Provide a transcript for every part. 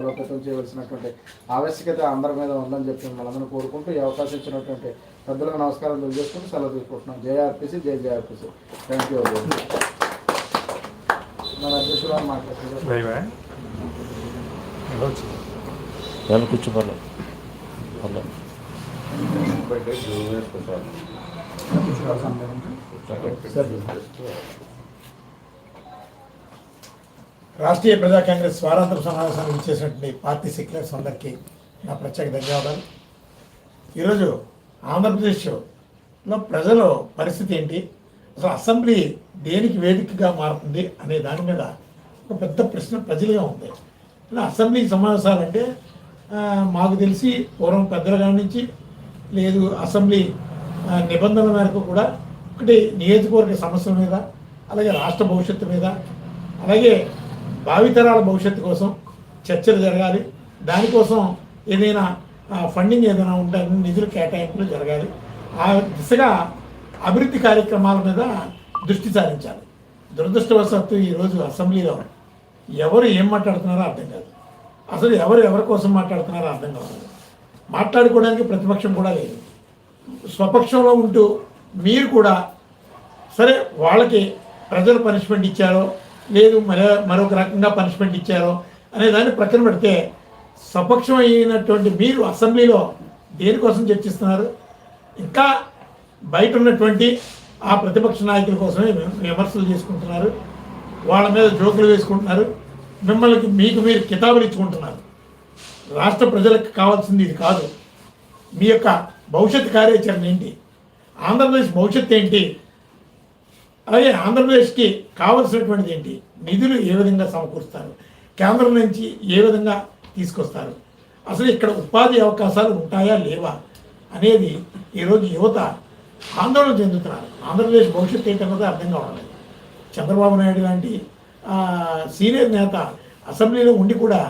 బలోపేతం చేయవలసినటువంటి ఆవశ్యకత అందరి మీద ఉందని చెప్పి మనందరం కోరుకుంటూ ఈ అవకాశం ఇచ్చినటువంటి పెద్దలకు నమస్కారం తెలియజేసుకుంటూ సెలవు తీసుకుంటున్నాం. జేఆర్పిసి జై జేఆర్పిసి థ్యాంక్ యూ మన అధ్యక్షుడు మాట్లాడుతున్నారు. పర్లేదు రాష్ట్రీయ ప్రజా కాంగ్రెస్ స్వాతంత్ర సమావేశానికి ఇచ్చేసినటువంటి పార్టీ సెక్యులర్స్ అందరికీ నా ప్రత్యేక ధన్యవాదాలు. ఈరోజు ఆంధ్రప్రదేశ్లో ప్రజల పరిస్థితి ఏంటి? అసలు అసెంబ్లీ దేనికి వేదికగా మారుతుంది అనే దాని మీద ఒక పెద్ద ప్రశ్న ప్రజలుగా ఉంది. ఇలా అసెంబ్లీ సమావేశాలంటే అంటే మాకు తెలిసి పూర్వం పెద్దల నుంచి లేదు అసెంబ్లీ నిబంధనల మేరకు కూడా ఒకటి నియోజకవర్గ సమస్యల మీద అలాగే రాష్ట్ర భవిష్యత్తు మీద అలాగే భావితరాల భవిష్యత్తు కోసం చర్చలు జరగాలి. దానికోసం ఏదైనా ఫండింగ్ ఏదైనా ఉంటే నిధులు కేటాయింపులు జరగాలి. ఆ దిశగా అభివృద్ధి కార్యక్రమాల మీద దృష్టి సారించాలి. దురదృష్టవశాత్తు ఈరోజు అసెంబ్లీలో ఎవరు ఏం మాట్లాడుతున్నారో అర్థం కాదు. అసలు ఎవరు ఎవరి కోసం మాట్లాడుతున్నారో అర్థం కాదు. మాట్లాడుకోవడానికి ప్రతిపక్షం కూడా లేదు. స్వపక్షంలో ఉంటూ మీరు కూడా సరే వాళ్ళకి ప్రజలు పనిష్మెంట్ ఇచ్చారో లేదు మరో మరొక రకంగా పనిష్మెంట్ ఇచ్చారో అనే దాన్ని ప్రక్కన పెడితే సపక్షం అయినటువంటి మీరు అసెంబ్లీలో దేనికోసం చర్చిస్తున్నారు? ఇంకా బయట ఉన్నటువంటి ఆ ప్రతిపక్ష నాయకుల కోసమే విమర్శలు చేసుకుంటున్నారు. వాళ్ళ మీద జోకులు వేసుకుంటున్నారు. మిమ్మల్ని మీకు మీరు కితాబులు ఇచ్చుకుంటున్నారు. రాష్ట్ర ప్రజలకు కావాల్సింది ఇది కాదు. మీ యొక్క భవిష్యత్ కార్యాచరణ ఏంటి? ఆంధ్రప్రదేశ్ భవిష్యత్తు ఏంటి? అలాగే ఆంధ్రప్రదేశ్కి కావలసినటువంటిది ఏంటి? నిధులు ఏ విధంగా సమకూరుస్తారు? కేంద్రం నుంచి ఏ విధంగా తీసుకొస్తారు? అసలు ఇక్కడ ఉపాధి అవకాశాలు ఉంటాయా లేవా అనేది ఈరోజు యువత ఆందోళన చెందుతున్నారు. ఆంధ్రప్రదేశ్ భవిష్యత్తు ఏంటన్నది అర్థం కావడం చంద్రబాబు నాయుడు లాంటి సీనియర్ నేత అసెంబ్లీలో ఉండి కూడా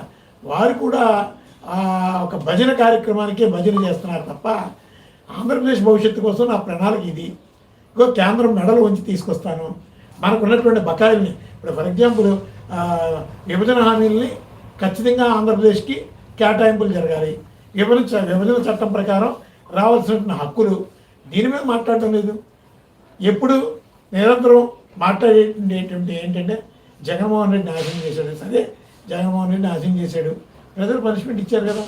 వారు కూడా ఒక భజన కార్యక్రమానికే భజన చేస్తున్నారు తప్ప ఆంధ్రప్రదేశ్ భవిష్యత్తు కోసం నా ప్రణాళిక ఇది. ఇంకో కేంద్రం మెడలు ఉంచి తీసుకొస్తాను. మనకు ఉన్నటువంటి బకాయిల్ని. ఇప్పుడు ఫర్ ఎగ్జాంపుల్ విభజన హామీల్ని ఖచ్చితంగా ఆంధ్రప్రదేశ్కి కేటాయింపులు జరగాలి. విభజన చ- విభజన చట్టం ప్రకారం రావాల్సిన హక్కులు దీని మీద మాట్లాడటం లేదు. ఎప్పుడు నిరంతరం మాట్లాడేటువంటి ఏంటంటే జగన్మోహన్ రెడ్డి నాశనం చేశాడు. సరే జగన్మోహన్ రెడ్డి నాశనం చేశాడు. ప్రజలు పనిష్మెంట్ ఇచ్చారు కదా.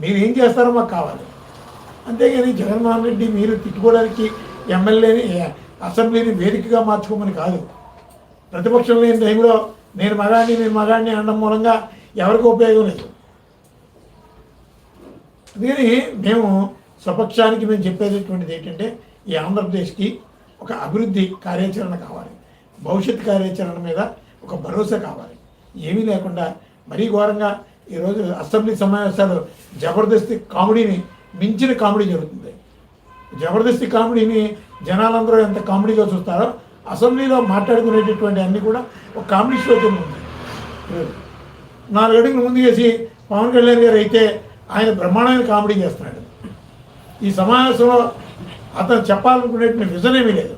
మీరు ఏం చేస్తారో మాకు కావాలి. అంతేగాని జగన్మోహన్ రెడ్డి మీరు తిట్టుకోవడానికి ఎమ్మెల్యేని అసెంబ్లీని వేదికగా మార్చుకోమని కాదు. ప్రతిపక్షం లేని టైంలో నేను మగాడిని నేను మగాడిని అనడం మూలంగా ఎవరికి ఉపయోగం లేదు. దీని మేము స్వపక్షానికి మేము చెప్పేటటువంటిది ఏంటంటే ఈ ఆంధ్రప్రదేశ్కి ఒక అభివృద్ధి కార్యాచరణ కావాలి. భవిష్యత్ కార్యాచరణ మీద ఒక భరోసా కావాలి. ఏమీ లేకుండా మరీ ఘోరంగా ఈరోజు అసెంబ్లీ సమావేశాలు జబర్దస్తి కామెడీని మించిన కామెడీ జరుగుతుంది. జబర్దస్తి కామెడీని జనాలందరూ ఎంత కామెడీగా చూస్తారో అసెంబ్లీలో మాట్లాడుకునేటటువంటి అన్నీ కూడా ఒక కామెడీ షో కింద ఉంది. నాలుగు అడుగులు ముందు చేసి పవన్ కళ్యాణ్ గారు అయితే ఆయన బ్రహ్మాండమైన కామెడీ చేస్తున్నాడు. ఈ సమావేశంలో అతను చెప్పాలనుకునేటువంటి విజన్ ఏమీ లేదు.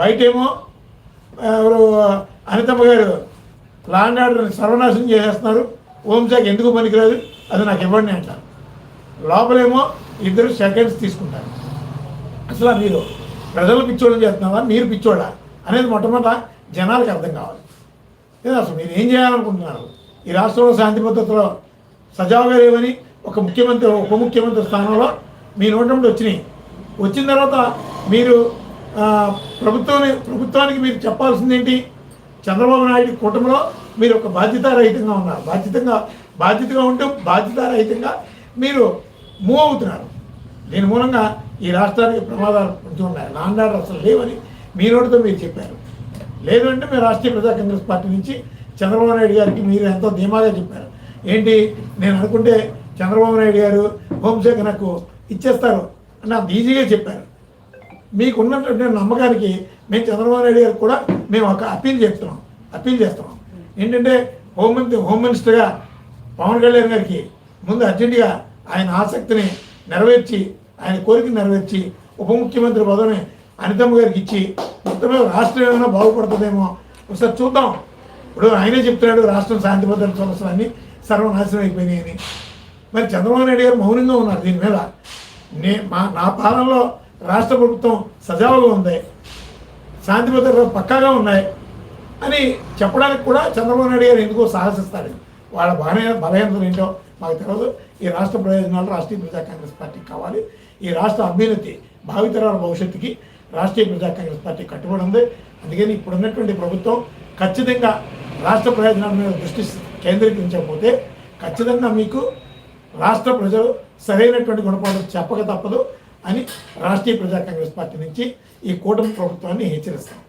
బయటేమో ఎవరు అనితమ్మ గారు లాండ్ ఆర్డర్ని సర్వనాశనం చేసేస్తున్నారు. హోంశాఖ ఎందుకు పనికిరాదు? అది నాకు ఇవ్వండి అంటారు. లోపలేమో ఇద్దరు సెకండ్స్ తీసుకుంటారు. అసలు మీరు ప్రజలు పిచ్చోళ్ళు చేస్తున్నావా? మీరు పిచ్చోళ్ళా? అనేది మొట్టమొదట జనాలకు అర్థం కావాలి. లేదా అసలు మీరు ఏం చేయాలనుకుంటున్నారు? ఈ రాష్ట్రంలో శాంతి భద్రతలో సజావుగా లేవని ఒక ముఖ్యమంత్రి ఉప ముఖ్యమంత్రి స్థానంలో మీ నోటి వచ్చినాయి. వచ్చిన తర్వాత మీరు ప్రభుత్వం ప్రభుత్వాన్ని ప్రభుత్వానికి మీరు చెప్పాల్సింది ఏంటి? చంద్రబాబు నాయుడు కూటమిలో మీరు ఒక బాధ్యతారహితంగా ఉన్నారు. బాధ్యతంగా బాధ్యతగా ఉంటూ బాధ్యతారహితంగా మీరు మూవ్ అవుతున్నారు. దీని మూలంగా ఈ రాష్ట్రానికి ప్రమాదాలు కొంచెం ఉన్నాయి అసలు లేవని మీ నోటితో మీరు చెప్పారు. లేదు అంటే మీరు రాష్ట్రీయ ప్రజా కాంగ్రెస్ పార్టీ నుంచి చంద్రబాబు నాయుడు గారికి మీరు ఎంతో ధీమాగా చెప్పారు. ఏంటి? నేను అనుకుంటే చంద్రబాబు నాయుడు గారు హోంశాఖ నాకు ఇచ్చేస్తారు అని అంత ఈజీగా చెప్పారు. మీకు ఉన్నటువంటి నమ్మకానికి మేము చంద్రబాబు నాయుడు గారికి కూడా మేము ఒక అప్పీల్ చేస్తున్నాం. అప్పీల్ చేస్తున్నాం. ఏంటంటే హోం మంత్రి హోమ్ మినిస్టర్గా పవన్ కళ్యాణ్ గారికి ముందు అర్జెంటుగా ఆయన ఆసక్తిని నెరవేర్చి ఆయన కోరిక నెరవేర్చి ఉప ముఖ్యమంత్రి పదవిని అనితమ్మ గారికి ఇచ్చి మొత్తమే రాష్ట్రం ఏమైనా బాగుపడుతుందేమో ఒకసారి చూద్దాం. ఇప్పుడు ఆయనే చెప్తున్నాడు రాష్ట్రం శాంతి భద్రత సమస్యలన్నీ సర్వనాశనం అయిపోయినాయని. మరి చంద్రబాబు నాయుడు గారు మౌనంగా ఉన్నారు దీని మీద. నే మా నా పాలనలో రాష్ట్ర ప్రభుత్వం సజావుగా ఉంది. శాంతి భద్రతలు పక్కాగా ఉన్నాయి అని చెప్పడానికి కూడా చంద్రబాబు నాయుడు గారు ఎందుకో సాహసిస్తారు. వాళ్ళ బలహీన బలహీనతలు ఏంటో మాకు తెలియదు ఈ రాష్ట్ర ప్రయోజనాలు రాష్ట్రీయ ప్రజా కాంగ్రెస్ పార్టీకి కావాలి. ఈ రాష్ట్ర అభ్యున్నతి భావితరాల భవిష్యత్తుకి రాష్ట్రీయ ప్రజా కాంగ్రెస్ పార్టీ కట్టుబడి ఉంది. అందుకని ఇప్పుడు ఉన్నటువంటి ప్రభుత్వం ఖచ్చితంగా రాష్ట్ర ప్రయోజనాల మీద దృష్టి కేంద్రీకరించకపోతే ఖచ్చితంగా మీకు రాష్ట్ర ప్రజలు సరైనటువంటి గుణపాఠం చెప్పక తప్పదు అని రాష్ట్రీయ ప్రజా కాంగ్రెస్ పార్టీ నుంచి ఈ కూటమి ప్రభుత్వాన్ని హెచ్చరిస్తాం.